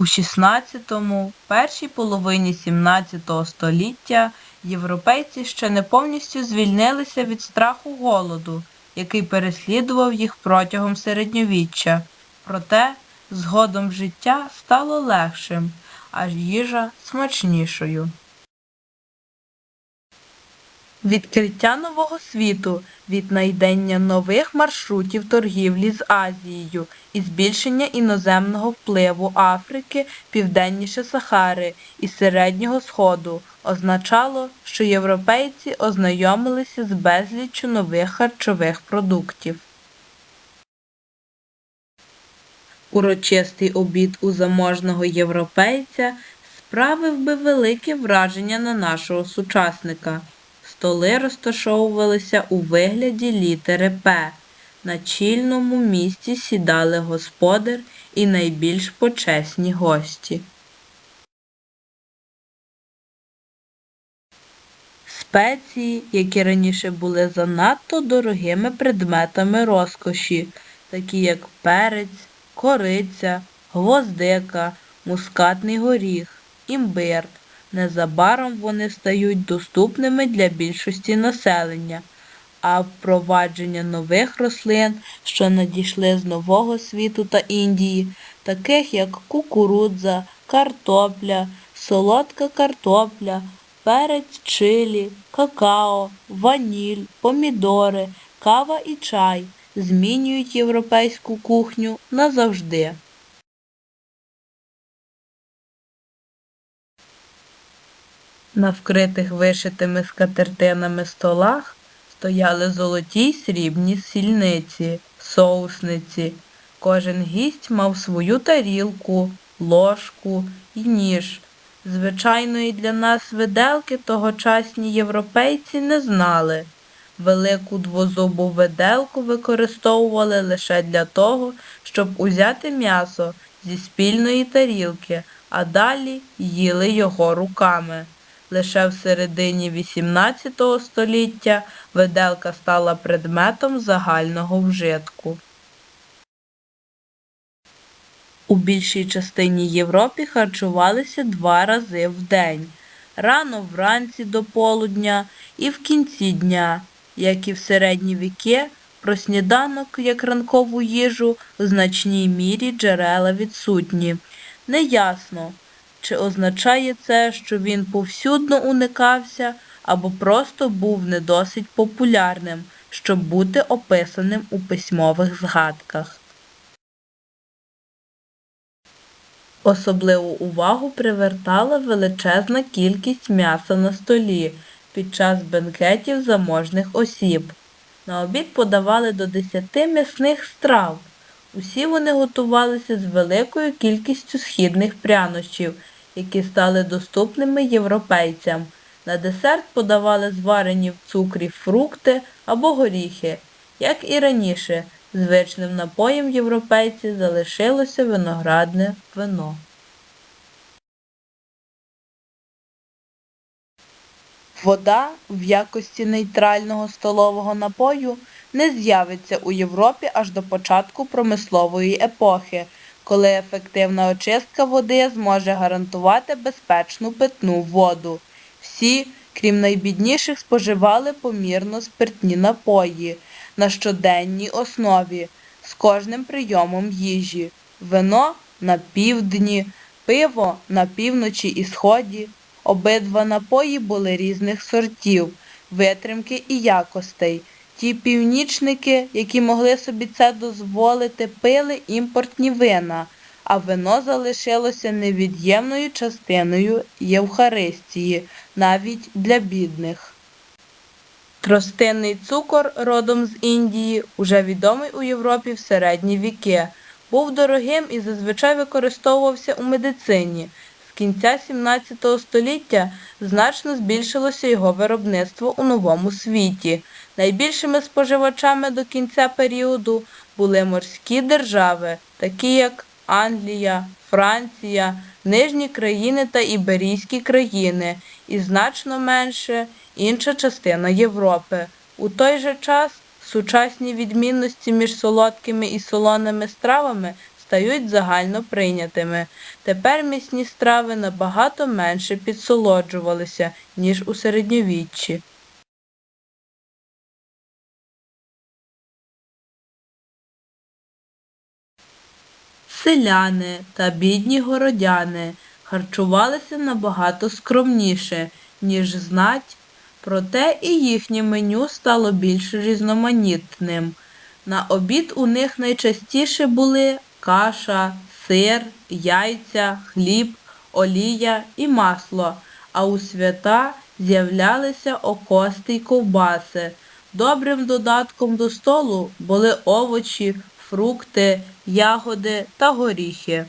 У 16-му, першій половині 17 століття європейці ще не повністю звільнилися від страху голоду, який переслідував їх протягом середньовіччя. Проте згодом життя стало легшим, а їжа смачнішою. Відкриття нового світу, віднайдення нових маршрутів торгівлі з Азією і збільшення іноземного впливу Африки південніше Сахари і Середнього Сходу означало, що європейці ознайомилися з безліччю нових харчових продуктів. Урочистий обід у заможного європейця справив би велике враження на нашого сучасника. Столи розташовувалися у вигляді літери П. На чільному місці сідали господар і найбільш почесні гості. Спеції, які раніше були занадто дорогими предметами розкоші, такі як перець, кориця, гвоздика, мускатний горіх, імбир, незабаром вони стають доступними для більшості населення, а впровадження нових рослин, що надійшли з Нового світу та Індії, таких як кукурудза, картопля, солодка картопля, перець чилі, какао, ваніль, помідори, кава і чай змінюють європейську кухню назавжди. На вкритих вишитими скатертинами столах стояли золоті й срібні сільниці, соусниці. Кожен гість мав свою тарілку, ложку й ніж. Звичайної для нас виделки тогочасні європейці не знали. Велику двозубу виделку використовували лише для того, щоб узяти м'ясо зі спільної тарілки, а далі їли його руками. Лише в середині XVIII століття виделка стала предметом загального вжитку. У більшій частині Європи харчувалися два рази в день – рано вранці до полудня і в кінці дня. Як і в середні віки, про сніданок як ранкову їжу в значній мірі джерела відсутні. Неясно, чи означає це, що він повсюдно уникався або просто був не досить популярним, щоб бути описаним у письмових згадках. Особливу увагу привертала величезна кількість м'яса на столі під час бенкетів заможних осіб. На обід подавали до 10 м'ясних страв. Усі вони готувалися з великою кількістю східних прянощів, які стали доступними європейцям. На десерт подавали зварені в цукрі фрукти або горіхи. Як і раніше, звичним напоєм європейців залишилося виноградне вино. Вода в якості нейтрального столового напою не з'явиться у Європі аж до початку промислової епохи, коли ефективна очистка води зможе гарантувати безпечну питну воду. Всі, крім найбідніших, споживали помірно спиртні напої на щоденній основі з кожним прийомом їжі, вино на півдні, пиво на півночі і сході. Обидва напої були різних сортів, витримки і якостей. Ті північники, які могли собі це дозволити, пили імпортні вина, а вино залишилося невід'ємною частиною Євхаристії, навіть для бідних. Тростинний цукор родом з Індії, уже відомий у Європі в середні віки, був дорогим і зазвичай використовувався у медицині. З кінця 17 століття значно збільшилося його виробництво у новому світі. Найбільшими споживачами до кінця періоду були морські держави, такі як Англія, Франція, Нижні країни та Іберійські країни, і значно менше інша частина Європи. У той же час сучасні відмінності між солодкими і солоними стравами стають загально прийнятими. Тепер м'ясні страви набагато менше підсолоджувалися, ніж у середньовіччі. Селяни та бідні городяни харчувалися набагато скромніше, ніж знать, проте і їхнє меню стало більш різноманітним. На обід у них найчастіше були каша, сир, яйця, хліб, олія і масло, а у свята з'являлися окости й ковбаси. Добрим додатком до столу були овочі, фрукти, ягоди та горіхи.